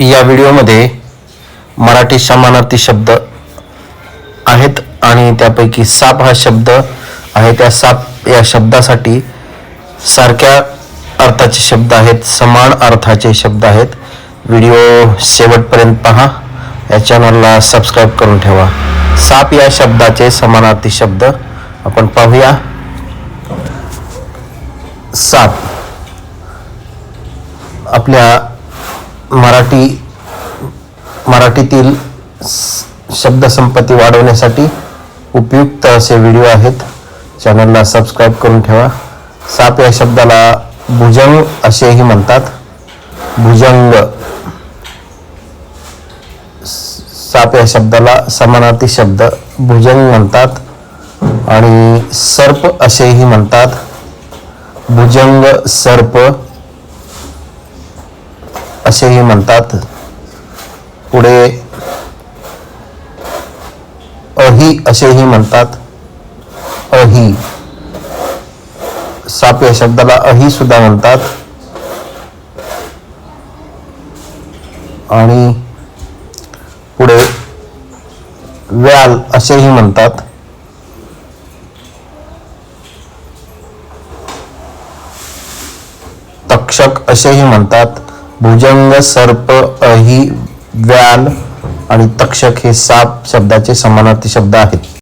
या व्हिडिओमध्ये मराठी समानार्थी शब्द आहेत आणि त्यापैकी साप हा शब्द आहे. त्या साप या शब्दासाठी सारख्या अर्थाचे शब्द आहेत समान अर्थाचे शब्द आहेत. व्हिडिओ शेवटपर्यंत पहा. या चॅनलला सबस्क्राईब करून ठेवा. साप या शब्दाचे समानार्थी शब्द. आपण पाहूया. साप. आपल्या मराठी मराठीतील शब्दसंपत्ती वाढवण्यासाठी उपयुक्त असे व्हिडिओ आहेत. चॅनलला सबस्क्राईब करून ठेवा. साप या शब्दाला भुजंग असेही म्हणतात. भुजंग स- साप या शब्दाला समानार्थी शब्द भुजंग म्हणतात आणि सर्प असेही म्हणतात. भुजंग सर्प असेही म्हणतात. पुढे अही असेही म्हणतात. अही. साप या शब्दाला अही सुद्धा म्हणतात. आणि पुढे व्याल असेही म्हणतात. तक्षक असेही म्हणतात. भुजंग सर्प अहि व्याल आणि तक्षक हे साप शब्दाचे समानार्थी शब्द आहेत.